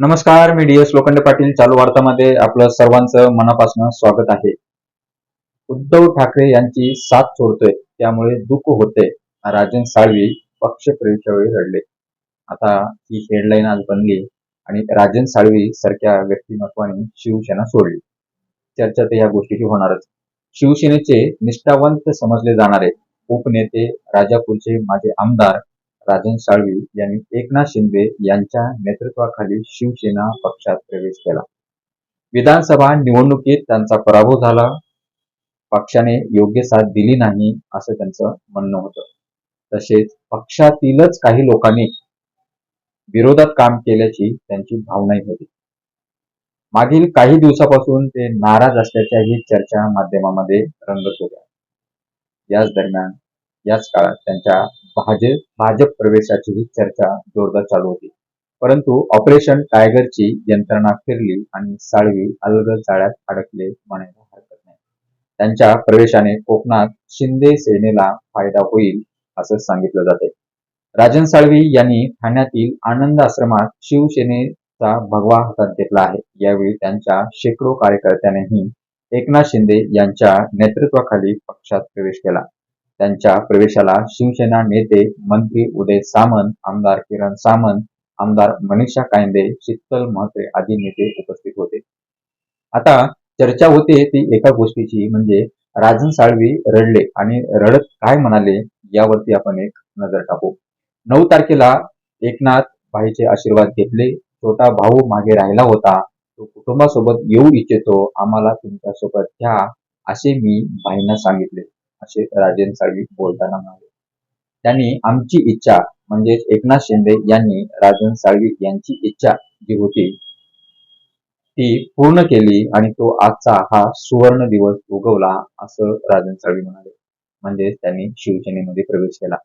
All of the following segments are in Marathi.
नमस्कार मी डी एस लोखंडे पाटील. चालू वार्तामध्ये आपलं सर्वांचं मनापासून स्वागत आहे. उद्धव ठाकरे यांची साथ सोडतोय त्यामुळे दुःख होते राजन साळवी पक्ष प्रवेशावेळी वेळी रडले. आता ही हेडलाईन आज बनली आणि राजन साळवी सारख्या व्यक्तिमत्वाने शिवसेना सोडली. चर्चा तर या गोष्टीची होणारच. शिवसेनेचे निष्ठावंत समजले जाणारे उपनेते राजापूरचे माजी आमदार राजन साळवी यांनी एकनाथ शिंदे यांच्या नेतृत्वाखाली शिवसेना पक्षात प्रवेश केला. विधानसभा निवडणुकीत त्यांचा पराभव झाला. पक्षाने योग्य साथ दिली नाही असं त्यांचं म्हणणं होतं. तसेच पक्षातीलच काही लोकांनी विरोधात काम केल्याची त्यांची भावनाही होती. मागील काही दिवसापासून ते नाराज असल्याच्याही चर्चा माध्यमामध्ये रंगत होत्या. याच दरम्यान याच काळात त्यांच्या भाजप भाजप प्रवेशाचीही चर्चा जोरदार चालू होती. परंतु ऑपरेशन टायगरची यंत्रणा फिरली आणि साळवी अलगद जाळ्यात अडकले म्हणायला हरकत नाही. त्यांच्या प्रवेशाने कोकणात शिंदे सेनेला फायदा होईल असं सांगितलं जाते. राजन साळवी यांनी ठाण्यातील आनंद आश्रमात शिवसेनेचा भगवा हातात घेतला आहे. यावेळी त्यांच्या शेकडो कार्यकर्त्यांनीही एकनाथ शिंदे यांच्या नेतृत्वाखाली पक्षात प्रवेश केला. त्यांच्या प्रवेशाला शिवसेना नेते मंत्री उदय सामंत आमदार किरण सामंत आमदार मनीषा कायंदे शीतल म्हात्रे आदी नेते उपस्थित होते. आता चर्चा होते ती एका गोष्टीची म्हणजे राजन साळवी रडले आणि रडत काय म्हणाले यावरती आपण एक नजर टाकू. नऊ तारखेला एकनाथ भाईचे आशीर्वाद घेतले. छोटा भाऊ मागे राहिला होता. तो कुटुंबासोबत येऊ इच्छितो. आम्हाला तुमच्यासोबत घ्या असे मी भाईंना सांगितले. असे राजेंद्र साळवी बोलताना म्हणाले. त्यांनी आमची इच्छा म्हणजेच एकनाथ शिंदे यांनी राजन साळवी यांची इच्छा जी होती ती पूर्ण केली आणि तो आजचा हा सुवर्ण दिवस उगवला असं राजन साळवी म्हणाले. म्हणजेच त्यांनी शिवसेनेमध्ये प्रवेश केला.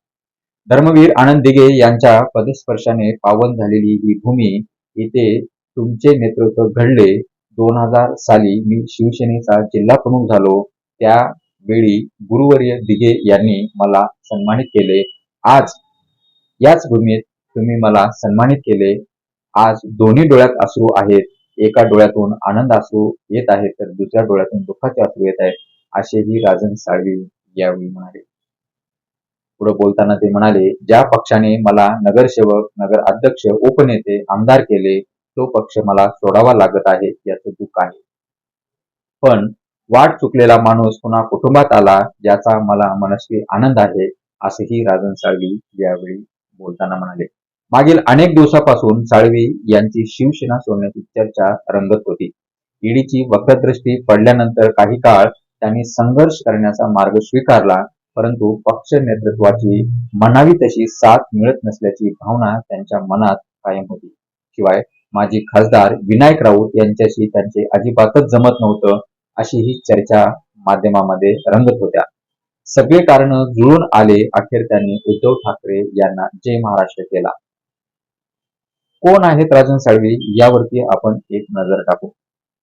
धर्मवीर आनंद दिघे यांच्या पदस्पर्शाने पावन झालेली ही भूमी इथे तुमचे नेतृत्व घडले. दोन हजार साली मी शिवसेनेचा जिल्हा प्रमुख झालो. त्या वेळी गुरुवर्य दिघे यांनी मला सन्मानित केले. आज याच भूमीत तुम्ही मला सन्मानित केले. आज दोन्ही डोळ्यात अश्रू आहेत. एका डोळ्यातून आनंद अश्रू येत आहेत तर दुसऱ्या डोळ्यातून दुःखाचे अश्रू येत आहेत असेही राजन साळवी यावेळी म्हणाले. पुढे बोलताना ते म्हणाले ज्या पक्षाने मला नगरसेवक नगर अध्यक्ष उपनेते आमदार केले तो पक्ष मला सोडावा लागत आहे याचं दुःख आहे. पण वाट चुकलेला माणूस पुन्हा कुटुंबात आला याचा मला मनस्वी आनंद आहे असेही राजन साळवी यावेळी बोलताना म्हणाले. मागील अनेक दिवसापासून साळवी यांची शिवसेना सोडण्याची चर्चा रंगत होती. ईडीची वक्रदृष्टी पडल्यानंतर काही काळ त्यांनी संघर्ष करण्याचा मार्ग स्वीकारला परंतु पक्ष नेतृत्वाची म्हणावी तशी साथ मिळत नसल्याची भावना त्यांच्या मनात कायम होती. शिवाय माजी खासदार विनायक राऊत यांच्याशी त्यांचे अजिबातच जमत नव्हतं अशी ही चर्चा माध्यमामध्ये रंगत होत्या. सगळे कारण जुळून आले अखेर त्यांनी उद्धव ठाकरे यांना जय महाराष्ट्र केला. कोण आहेत राजन साळवी यावरती आपण एक नजर टाकू.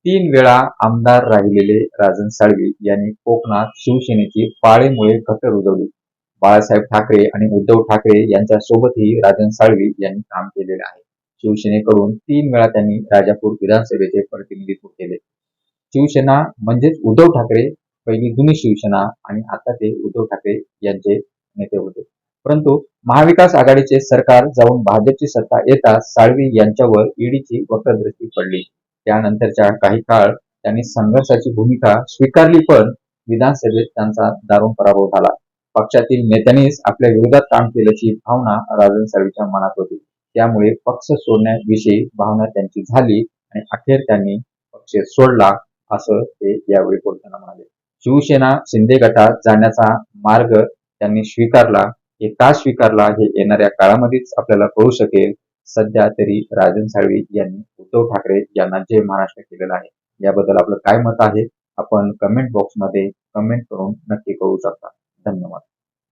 तीन वेळा आमदार राहिलेले राजन साळवी यांनी कोकणात शिवसेनेची पाळेमुळे खट्टर रुजवली. बाळासाहेब ठाकरे आणि उद्धव ठाकरे यांच्या सोबतही राजन साळवी यांनी काम केलेले आहे. शिवसेनेकडून तीन वेळा त्यांनी राजापूर विधानसभेचे प्रतिनिधित्व केले. शिवसेना म्हणजेच उद्धव ठाकरे पहिली जुनी शिवसेना आणि आता ते उद्धव ठाकरे यांचे नेते होते. परंतु महाविकास आघाडीचे सरकार जाऊन भाजपची सत्ता येताच साळवी यांच्यावर ईडीची वक्रदृष्टी पडली. त्यानंतरच्या काही काळ त्यांनी संघर्षाची भूमिका स्वीकारली पण विधानसभेत त्यांचा दारुण पराभव झाला. पक्षातील नेत्यांनीच आपल्या विरोधात काम केल्याची भावना राजन साळवीच्या मनात होती. त्यामुळे पक्ष सोडण्याविषयी भावना त्यांची झाली आणि अखेर त्यांनी पक्ष सोडला. असं ते यावेळी बोलताना म्हणाले. शिवसेना शिंदे गटात जाण्याचा मार्ग त्यांनी स्वीकारला. हे का स्वीकारला हे येणाऱ्या काळामध्येच आपल्याला कळू शकेल. सध्या तरी राजन साळवी यांनी उद्धव ठाकरे यांना जय महाराष्ट्र केलेला आहे. याबद्दल आपलं काय मत आहे? आपण कमेंट बॉक्समध्ये कमेंट करून नक्की कळू शकता. धन्यवाद.